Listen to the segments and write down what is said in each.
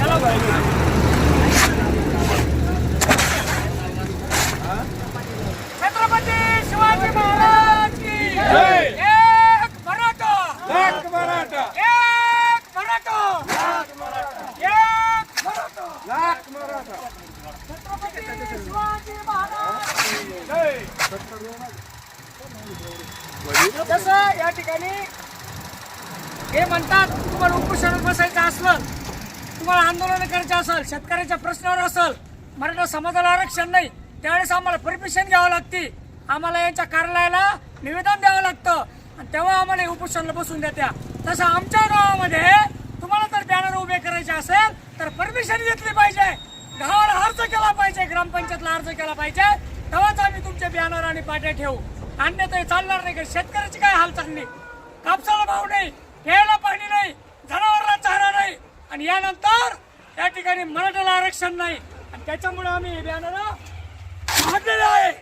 चला भाई. छत्रपती शिवाजी महाराज की जय. एक मराठा लाख मराठा एक मराठा एक मराठा लाख मराठा छत्रपती शिवाजी महाराज की जय. जसं या ठिकाणी हे म्हणतात तुम्हाला उपोषणात बसायचं असलं तुम्हाला आंदोलन करायचं असेल शेतकऱ्याच्या प्रश्नावर असेल मराठा समाजाला आरक्षण नाही त्यावेळेस आम्हाला परमिशन घ्यावं लागते. आम्हाला यांच्या कार्यालयाला निवेदन द्यावं लागतं. आणि तेव्हा आम्हाला हे उपोषणाला बसून देत्या. तसं आमच्या गावामध्ये तुम्हाला जर बॅनर उभे करायचे असेल तर परमिशन घेतली पाहिजे. गावाला अर्ज केला पाहिजे ग्रामपंचायतला अर्ज केला पाहिजे. तेव्हाच आम्ही तुमचे बॅनर आणि पाट्या ठेवू. अन्यथा चालणार नाही का शेतकऱ्याची काय हाल चालली कापसाला भाव नाही प्यायला पाणी नाही जनावरला चारा नाही आणि यानंतर या ठिकाणी मराठ्याला आरक्षण नाही. आणि त्याच्यामुळे आम्ही हे बॅनर काढलेलं आहे.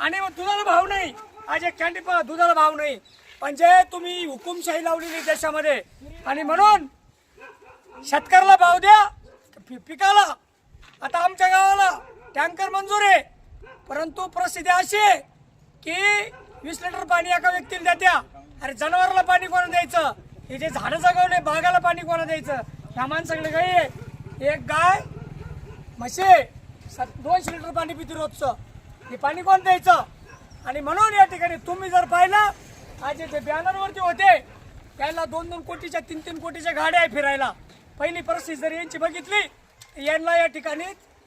आणि मग दुधाला भाव नाही. आज एक पहा दुधाला भाव नाही. म्हणजे तुम्ही हुकुमशाही लावलेली देशामध्ये आणि म्हणून शेतकऱ्याला भाव द्या पिकाला. आता आमच्या गावाला टँकर मंजूर आहे. परंतु परिस्थिती अशी आहे की वीस लिटर पाणी एका व्यक्तीला देत्या. अरे जनावरला पाणी कोणा द्यायचं? हे जे झाडं जगवले बागाला पाणी कोणा द्यायचं? सामान सगळे काही एक गाय म्हशी सत दोनशे लिटर पाणी पिते रोजचं. हे पाणी कोण द्यायचं? आणि म्हणून या ठिकाणी तुम्ही जर पाहिलं आज जे बॅनरवरती होते त्याला दोन दोन कोटीच्या तीन तीन कोटीच्या गाड्या आहे फिरायला. पहिली परिस्थिती जर यांची बघितली तर यांना या ठिकाणी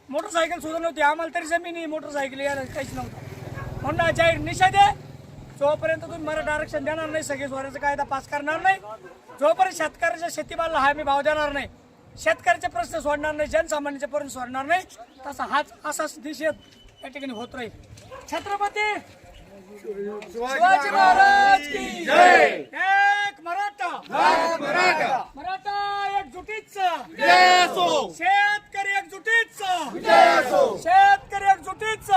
मोटरसायकल सुद्धा नव्हती. आम्हाला तरी जमीन मोटरसायकल यायला काहीच नव्हतं. म्हणून जाहीर निषेध आहे. जोपर्यंत तुम्ही मराठा आरक्षण देणार नाही सगळे स्वराज्य कायदा पास करणार नाही. जोपर्यंत शेतकऱ्याच्या शेतीमाल हा मी भाव देणार नाही शेतकऱ्याचे प्रश्न सोडणार नाही जनसामान्यांचे प्रश्न सोडणार नाही तसा हाच असाच निषेध या ठिकाणी होत राहील. छत्रपती शिवाजी महाराज की जय. एक मराठा. मराठा. मराठा एकजुटीच. शेतकरी एकजुटीच. शेतकरी एकजुटीच.